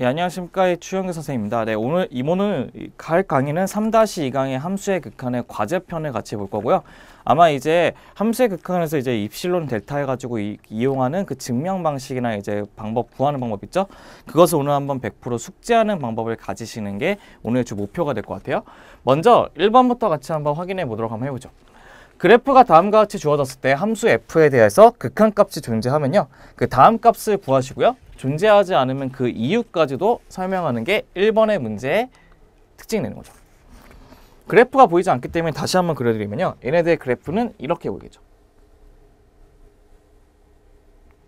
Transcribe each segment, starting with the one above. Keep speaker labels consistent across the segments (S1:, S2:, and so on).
S1: 예, 안녕하십니까. 추영규 선생입니다. 네, 오늘 이모는 가을 강의는 3-2강의 함수의 극한의 과제편을 같이 볼 거고요. 아마 이제 함수의 극한에서 이제 입실론 델타 해가지고 이, 이용하는 그 증명 방식이나 이제 방법 구하는 방법 있죠. 그것을 오늘 한번 100% 숙지하는 방법을 가지시는 게 오늘의 주 목표가 될 것 같아요. 먼저 1번부터 같이 한번 확인해 보도록 한번 해보죠. 그래프가 다음과 같이 주어졌을 때 함수 f에 대해서 극한값이 존재하면요. 그 다음 값을 구하시고요. 존재하지 않으면 그 이유까지도 설명하는 게 1번의 문제의 특징이 되는 거죠. 그래프가 보이지 않기 때문에 다시 한번 그려드리면요. 얘네들의 그래프는 이렇게 보이겠죠.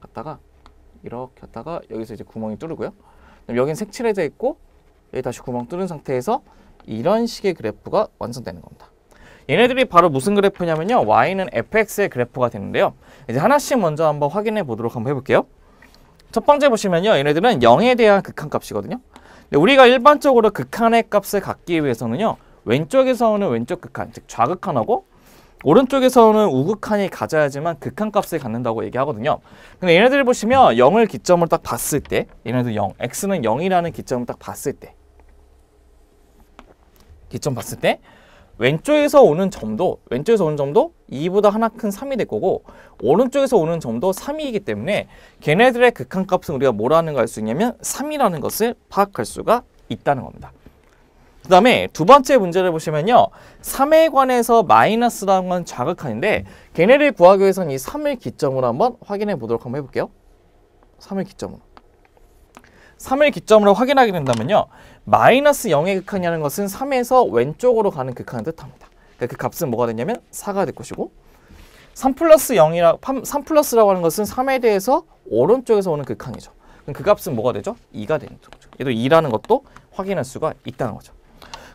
S1: 갔다가 이렇게 갔다가 여기서 이제 구멍이 뚫르고요. 여기는 색칠해져 있고 여기 다시 구멍 뚫은 상태에서 이런 식의 그래프가 완성되는 겁니다. 얘네들이 바로 무슨 그래프냐면요. y는 fx의 그래프가 되는데요. 이제 하나씩 먼저 한번 확인해 보도록 한번 해볼게요. 첫 번째 보시면요. 얘네들은 0에 대한 극한값이거든요. 우리가 일반적으로 극한의 값을 갖기 위해서는요. 왼쪽에서 오는 왼쪽 극한, 즉 좌극한하고 오른쪽에서 오는 우극한이 가져야지만 극한값을 갖는다고 얘기하거든요. 근데 얘네들 보시면 0을 기점으로 딱 봤을 때 얘네들 0, x는 0이라는 기점을 딱 봤을 때 기점 봤을 때 왼쪽에서 오는 점도 왼쪽에서 오는 점도 2보다 하나 큰 3이 될 거고 오른쪽에서 오는 점도 3이기 때문에 걔네들의 극한값은 우리가 뭐라는 걸 알 수 있냐면 3이라는 것을 파악할 수가 있다는 겁니다. 그 다음에 두 번째 문제를 보시면요. 3에 관해서 마이너스라는 건 좌극한인데 걔네를 구하기 위해서는 이 3을 기점으로 한번 확인해 보도록 한번 해볼게요. 3을 기점으로. 3을 기점으로 확인하게 된다면요. 마이너스 0의 극한이라는 것은 3에서 왼쪽으로 가는 극한을 뜻합니다. 그러니까 그 값은 뭐가 되냐면 4가 될 것이고 3 플러스 0이라 3 플러스라고 하는 것은 3에 대해서 오른쪽에서 오는 극한이죠. 그럼 그 값은 뭐가 되죠? 2가 되는 거죠. 얘도 2라는 것도 확인할 수가 있다는 거죠.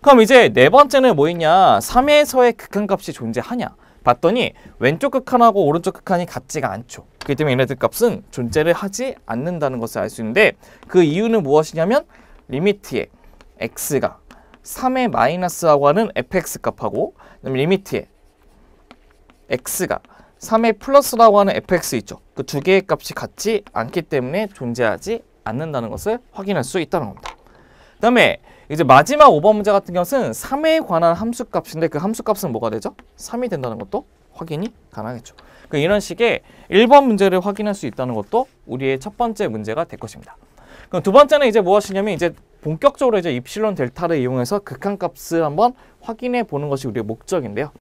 S1: 그럼 이제 네 번째는 뭐 있냐 3에서의 극한값이 존재하냐? 봤더니 왼쪽 극한하고 오른쪽 극한이 같지가 않죠. 그렇기 때문에 얘네들 값은 존재를 하지 않는다는 것을 알 수 있는데 그 이유는 무엇이냐면 리미트에 x가 3의 마이너스라고 하는 fx 값하고 그다음에 리미트에 x가 3의 플러스라고 하는 fx 있죠. 그 두 개의 값이 같지 않기 때문에 존재하지 않는다는 것을 확인할 수 있다는 겁니다. 그 다음에 이제 마지막 5번 문제 같은 경우는 3에 관한 함수값인데 그 함수값은 뭐가 되죠? 3이 된다는 것도 확인이 가능하겠죠. 그러니까 이런 식의 1번 문제를 확인할 수 있다는 것도 우리의 첫 번째 문제가 될 것입니다. 그럼 두 번째는 이제 무엇이냐면 이제 본격적으로 이제 입실론 델타를 이용해서 극한값을 한번 확인해 보는 것이 우리의 목적인데요.